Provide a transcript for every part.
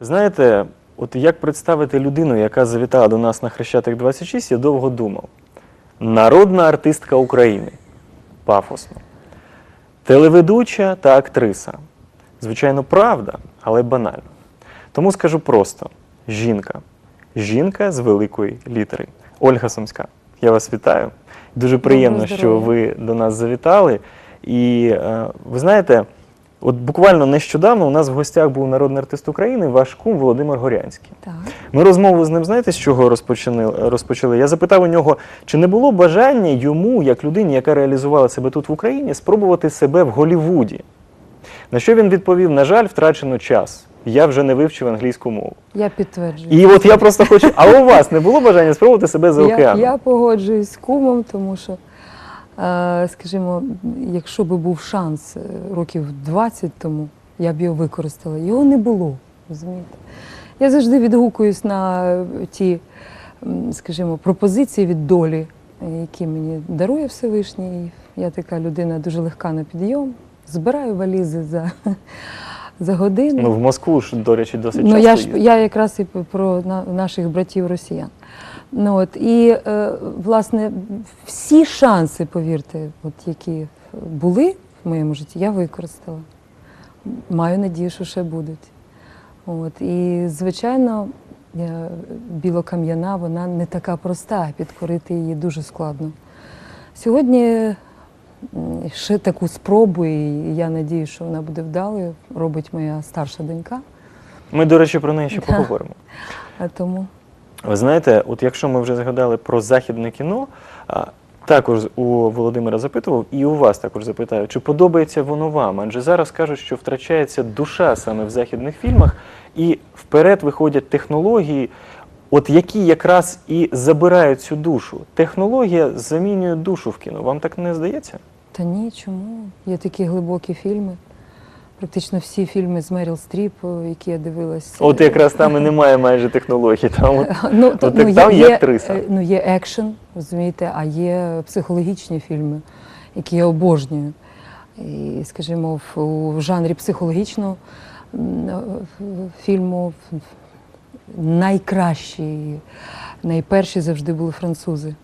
Знаєте, от як представити людину, яка завітала до нас на Хрещатик 26, я довго думав. Народна артистка України. Пафосно. Телеведуча та актриса. Звичайно, правда, але банально. Тому скажу просто: жінка. Жінка з великої літери. Ольга Сумська. Я вас вітаю. Дуже приємно, що ви до нас завітали. І е, ви знаєте, от буквально нещодавно у нас в гостях був народний артист України, ваш кум Володимир Горянський. Так. Ми розмову з ним, знаєте, з чого розпочали? розпочали? Я запитав у нього, чи не було бажання йому, як людині, яка реалізувала себе тут в Україні, спробувати себе в Голлівуді. На що він відповів: на жаль, втрачено час. Я вже не вивчив англійську мову. Я підтверджую. І от я просто хочу. А у вас не було бажання спробувати себе за океаном? я погоджуюсь з кумом, тому що, скажімо, якщо би був шанс е, років 20 тому, я б його використала. Його не було. розумієте? Я завжди відгукуюсь на е, ті, скажімо, пропозиції від долі, е, які мені дарує Всевишній. Я така людина дуже легка на підйом, збираю валізи за, за годину. Ну, в Москву ж, до речі, досить Ну, часто я ж я якраз і про на, наших братів росіян. Ну от і е, власне всі шанси, повірте, от які були в моєму житті, я використала. Маю надію, що ще будуть. От і звичайно, е, білокам'яна вона не така проста, підкорити її дуже складно. Сьогодні ще таку спробу, і я надію, що вона буде вдалою, робить моя старша донька. Ми, до речі, про неї ще Да. поговоримо. А тому Ви знаєте, от якщо ми вже згадали про західне кіно, також у Володимира запитував, і у вас також запитаю, чи подобається воно вам? Адже зараз кажуть, що втрачається душа саме в західних фільмах, і вперед виходять технології, от які якраз і забирають цю душу. Технологія замінює душу в кіно. Вам так не здається? Та ні, чому? Є такі глибокі фільми. Практично всі фільми з Меріл Стріп, які я дивилась. От якраз там і немає майже технологій. Там от ну, от так там є актриса. е, Ну, є екшен, розумієте, а є психологічні фільми, які я обожнюю. І, скажімо, в, у жанрі психологічного е, фільму найкращі, найперші завжди були французи.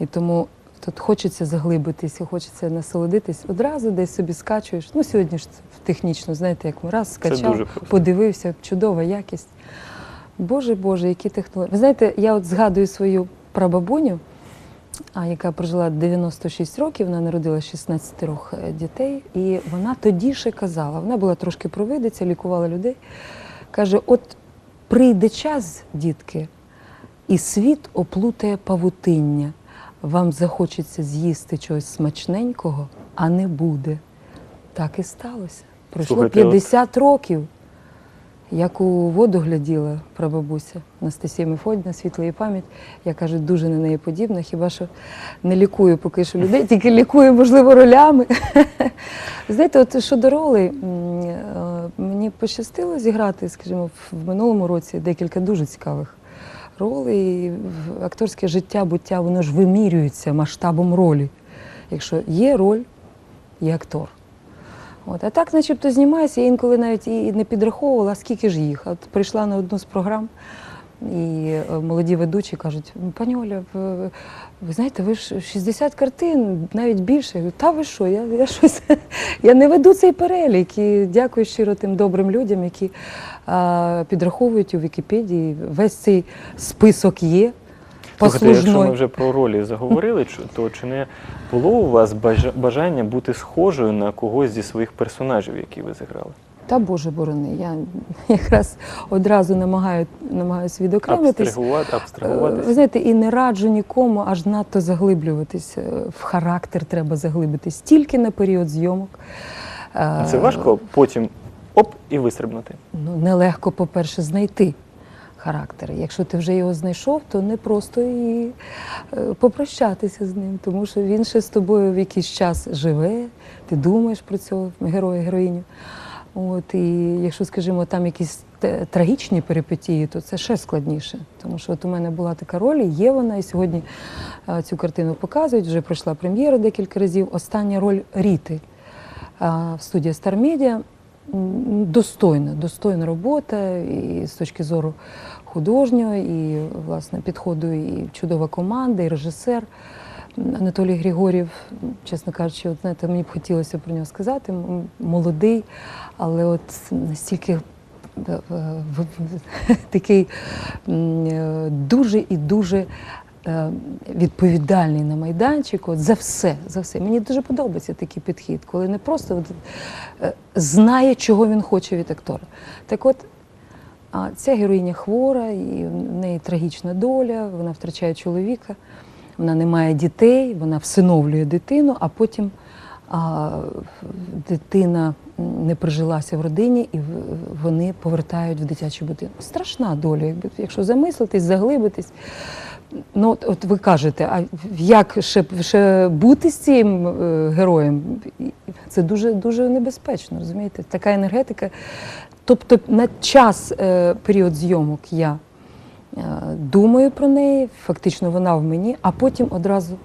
І тому тут хочеться заглибитися, хочеться насолодитись. Одразу десь собі скачуєш. Ну, сьогодні ж технічно, знаєте, як ми раз скачав, подивився, чудова якість. Боже Боже, які технології. Ви знаєте, я от згадую свою прабабуню, а, яка прожила 96 років, вона народила 16 е, дітей, і вона тоді ще казала, вона була трошки провидиця, лікувала людей. Каже: от прийде час, дітки, і світ оплутає павутиння. Вам захочеться з'їсти чогось смачненького, а не буде. Так і сталося. Пройшло Слухайте, 50 років. Як у воду гляділа прабабуся Анастасія Мефодіна, світла її пам'ять. Я кажу, дуже на неї подібна. Хіба що не лікую поки що людей, тільки лікую, можливо, ролями. Знаєте, от щодо ролей, е, мені пощастило зіграти, скажімо, в минулому році декілька дуже цікавих в- Акторське життя, буття, воно ж вимірюється масштабом ролі. Якщо є роль, є актор. От, а так, начебто, знімаюся, я інколи навіть і не підраховувала, скільки ж їх. От прийшла на одну з програм, і е, молоді ведучі кажуть, «Ну, пані Оля, ви, ви знаєте, ви ж 60 картин, навіть більше. Я говорю, та ви що, я, я щось я не веду цей перелік. І дякую щиро тим добрим людям, які а, підраховують у Вікіпедії. Весь цей список є. Слухайте, якщо ми вже про ролі заговорили, то чи не було у вас бажа- бажання бути схожою на когось зі своїх персонажів, які ви зіграли? Та Боже борони, я якраз одразу намагаю, намагаюся відокремитись. Абстрагувати, Е, абстрагуватись? Ви знаєте, і не раджу нікому аж надто заглиблюватись. Е, В характер треба заглибитись тільки на період зйомок. Е, Це важко потім оп і вистрибнути. Ну, нелегко, по-перше, знайти характер. Якщо ти вже його знайшов, то не просто і е, попрощатися з ним, тому що він ще з тобою в якийсь час живе, ти думаєш про цього героя, героїню. От, і якщо, скажімо, там якісь трагічні перипетії, то це ще складніше. Тому що от у мене була така роль, і є вона, і сьогодні цю картину показують, вже пройшла прем'єра декілька разів. Остання роль Ріти в студії Star Media. достойна, достойна робота і з точки зору художнього, і власне підходу, і чудова команда, і режисер. Анатолій Григорів, чесно кажучи, от знаєте, мені б хотілося про нього сказати. Молодий, але от настільки е, такий е, дуже і дуже е, відповідальний на майданчику за все, за все. Мені дуже подобається такий підхід, коли не просто от, знає, чого він хоче від актора. Так от, ця героїня хвора, і в неї трагічна доля, вона втрачає чоловіка, вона не має дітей, вона всиновлює дитину, а потім а, дитина не прижилася в родині, і вони повертають в дитячий будинок. Страшна доля, якби якщо замислитись, заглибитись. Ну, от, от ви кажете, а як ще, ще бути з цим е, героєм? Це дуже дуже небезпечно, розумієте? Така енергетика. Тобто на час е, період зйомок я думаю про неї, фактично вона в мені, а потім одразу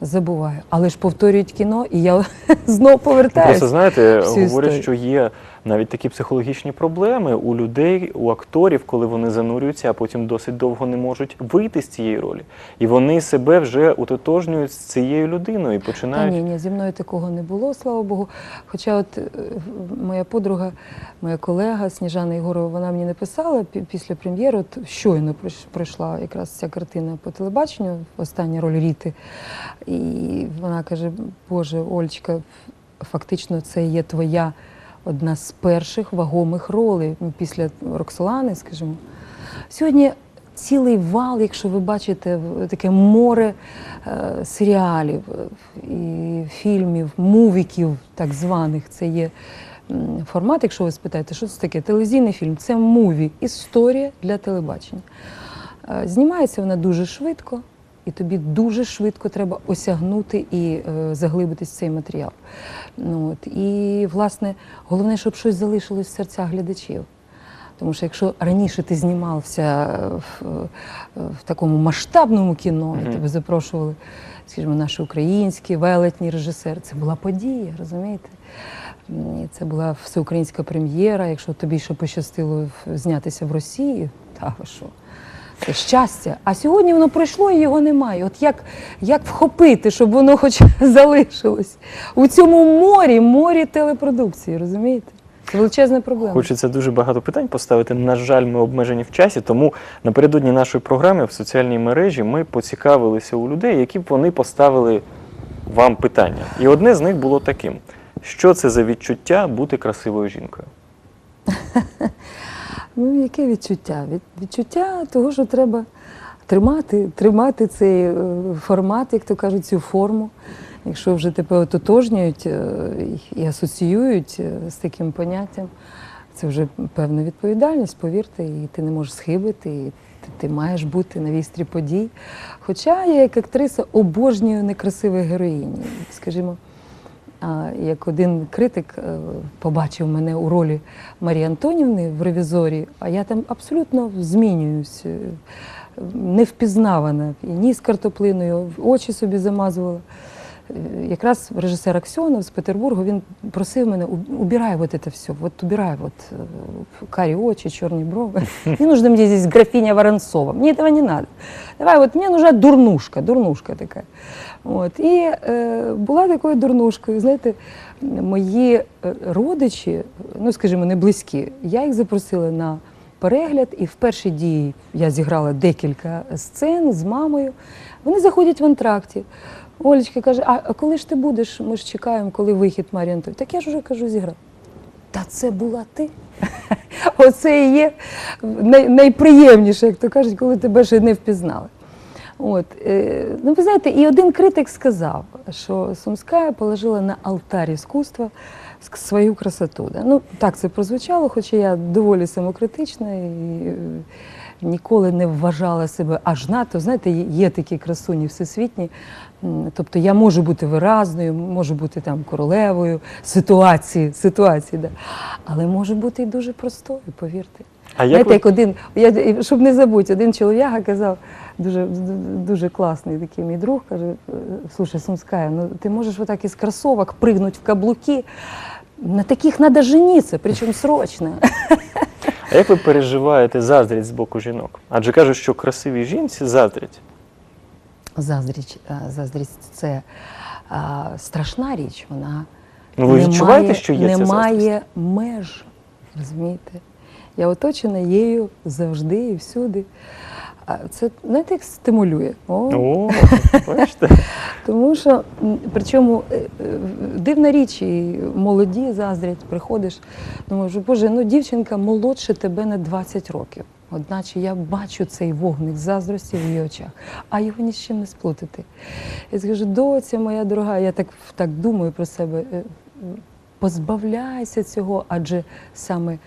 забуваю. Але ж повторюють кіно, і я знову повертаюся. Просто знаєте, говорять, що є навіть такі психологічні проблеми у людей, у акторів, коли вони занурюються, а потім досить довго не можуть вийти з цієї ролі. І вони себе вже утотожнюють з цією людиною і Та починають. ні, ні, зі мною такого не було, слава Богу. Хоча от е, моя подруга, моя колега Сніжана Єгорова, вона мені написала після прем'єри, от щойно пройш- пройшла якраз ця картина по телебаченню, остання роль Ріти. І вона каже: Боже, Олечка, фактично це є твоя одна з перших вагомих ролей після Роксолани, скажімо. Сьогодні цілий вал, якщо ви бачите, таке море е, серіалів е, і фільмів, мувіків, так званих. Це є формат, якщо ви спитаєте, що це таке? Телевізійний фільм це муві, історія для телебачення. Е, Знімається вона дуже швидко, і тобі дуже швидко треба осягнути і е, заглибитись в цей матеріал. Ну, от. І, власне, головне, щоб щось залишилось в серцях глядачів. Тому що якщо раніше ти знімався в, в такому масштабному кіно, і тебе запрошували, скажімо, наші українські велетні режисери, це була подія, розумієте? І Це була всеукраїнська прем'єра. Якщо тобі ще пощастило знятися в Росії, та ви що? Щастя. А сьогодні воно пройшло і його немає. От як, як вхопити, щоб воно хоч залишилось у цьому морі, морі телепродукції, розумієте? Це величезна проблема. Хочеться дуже багато питань поставити. На жаль, ми обмежені в часі, тому напередодні нашої програми в соціальній мережі ми поцікавилися у людей, які б вони поставили вам питання. І одне з них було таким: що це за відчуття бути красивою жінкою? Ну, яке відчуття? Від, відчуття того, що треба тримати, тримати цей е, формат, як то кажуть, цю форму. Якщо вже тебе ототожнюють е, і асоціюють е, з таким поняттям, це вже певна відповідальність, повірте, і ти не можеш схибити, і ти, ти маєш бути на вістрі подій. Хоча я як актриса обожнюю некрасивих героїнь. Скажімо, як один критик е, побачив мене у ролі Марії Антонівни в ревізорі, а я там абсолютно змінююсь, е, невпізнавана. І ніс картоплиною, очі собі замазувала Е, Якраз режисер Аксьонов з Петербургу він просив мене «У- убирай вот это все, вот убирай вот э, карі очі, чорні брови. Не нужно мне здесь графиня Воронцова, мне этого не надо. Давай, вот мне нужна дурнушка, дурнушка така. От. І е, була такою дурнушкою. Знаєте, мої е, родичі, ну скажімо, не близькі, я їх запросила на перегляд, і в першій дії я зіграла декілька сцен з мамою. Вони заходять в антракті. Олечка каже: а коли ж ти будеш? Ми ж чекаємо, коли вихід Марії Антонівни. Так я ж вже кажу, зіграв. Та це була ти. Оце і є найприємніше, як то кажуть, коли тебе ще не впізнали. От, е, ну, ви знаєте, і один критик сказав, що Сумська положила на алтарь іскусства свою красоту. Да? Ну, так це прозвучало, хоча я доволі самокритична і е, ніколи не вважала себе аж надто. Знаєте, є такі красуні всесвітні. Тобто я можу бути виразною, можу бути там королевою ситуації, ситуації, да. але можу бути і дуже простою, повірте. А як Знаєте, ви- як один, я, щоб не забути, один чолов'яга казав, дуже, дуже класний такий мій друг, каже, «Е, слушай, Сумська, ну ти можеш отак із кросовок пригнути в каблуки, На таких треба жениться, причому срочно. А як ви переживаєте заздрість з боку жінок? Адже кажуть, що красивій жінці заздрять. Заздріч, заздрість це а, страшна річ. Вона Ну ви відчуваєте, що є ця заздрість? меж. Розумієте? Я оточена її завжди і всюди. Це знаєте, як стимулює. О, О, бачите? Тому що, причому е, е, дивна річ, і молоді заздрять, приходиш, думаєш, боже, ну дівчинка молодше тебе на 20 років. Одначе я бачу цей вогник заздрості в її очах, а його ні з чим не сплутати. Я скажу, доця моя дорога, я так, так думаю про себе, е, позбавляйся цього, адже саме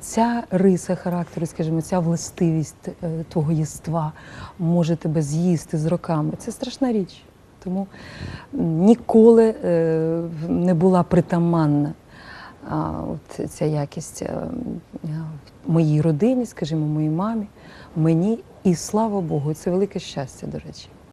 ця риса характеру, скажімо, ця властивість е, твого єства може тебе з'їсти з роками. Це страшна річ. Тому ніколи е, не була притаманна от ця якість е, е, моїй родині, скажімо, моїй мамі, мені. І слава Богу, це велике щастя, до речі.